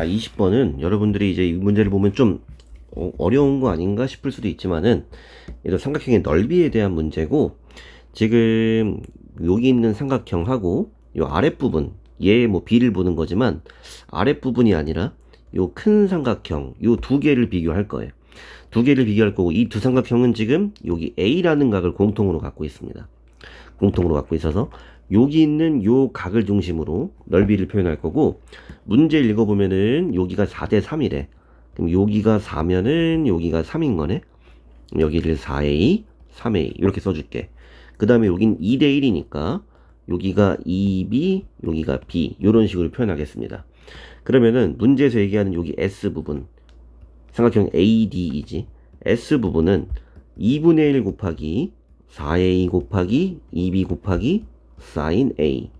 자, 20번은 여러분들이 이제 이 문제를 보면 좀 어, 어려운 거 아닌가 싶을 수도 있지만은 얘도 삼각형의 넓이에 대한 문제고 지금 여기 있는 삼각형하고 요 아랫부분 얘뭐 B를 보는 거지만 아랫부분이 아니라 요 큰 삼각형 요 두 개를 비교할 거예요. 두 개를 비교할 거고 이 두 삼각형은 지금 여기 A라는 각을 공통으로 갖고 있습니다. 공통으로 갖고 있어서 여기 있는 요 각을 중심으로 넓이를 표현할 거고 문제 읽어보면은 여기가 4대 3이래. 그럼 여기가 4면은 여기가 3인 거네. 여기를 4A, 3A 이렇게 써줄게. 그 다음에 여긴 2대 1이니까 여기가 2B, 여기가 B 이런 식으로 표현하겠습니다. 그러면은 문제에서 얘기하는 여기 S 부분 삼각형 AD이지. S 부분은 2분의 1 곱하기 4A 곱하기 2B 곱하기 sin A.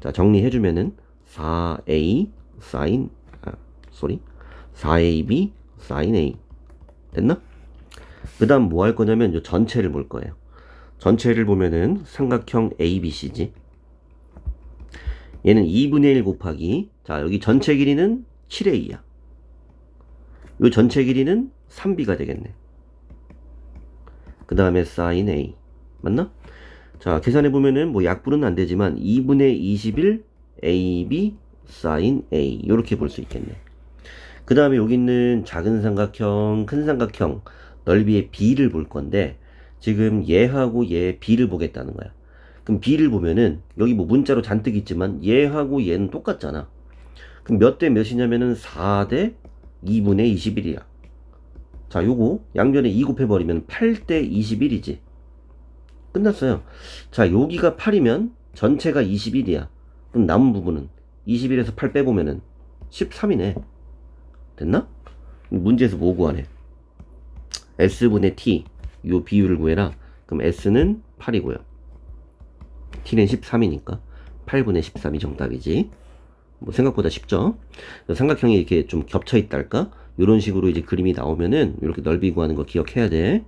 자, 정리해주면은 4A sin, 아, 쏘리. 4AB sin A. 됐나? 그 다음 뭐 할 거냐면 요 전체를 볼 거예요. 전체를 보면은 삼각형 ABC지. 얘는 2분의 1 곱하기, 자, 여기 전체 길이는 7A야. 요 전체 길이는 3B가 되겠네. 그 다음에 sin A. 맞나? 자, 계산해 보면은 뭐 약분은 안 되지만 2분의 21 AB sin A. 이렇게 볼 수 있겠네. 그 다음에 여기 있는 작은 삼각형, 큰 삼각형, 넓이의 B를 볼 건데, 지금 얘하고 얘 B를 보겠다는 거야. 그럼 B를 보면은, 여기 뭐 문자로 잔뜩 있지만, 얘하고 얘는 똑같잖아. 그럼 몇 대 몇이냐면은 4 대 2분의 21이야. 자, 요거 양변에 2 곱해버리면 8 대 21이지. 끝났어요. 자, 여기가 8이면 전체가 21이야. 그럼 남은 부분은 21에서 8 빼보면은 13이네. 됐나? 문제에서 뭐 구하네? S분의 T 요 비율을 구해라. 그럼 S는 8이고요. T는 13이니까 8분의 13이 정답이지. 뭐 생각보다 쉽죠? 삼각형이 이렇게 좀 겹쳐 있달까? 이런 식으로 이제 그림이 나오면은 이렇게 넓이 구하는 거 기억해야 돼.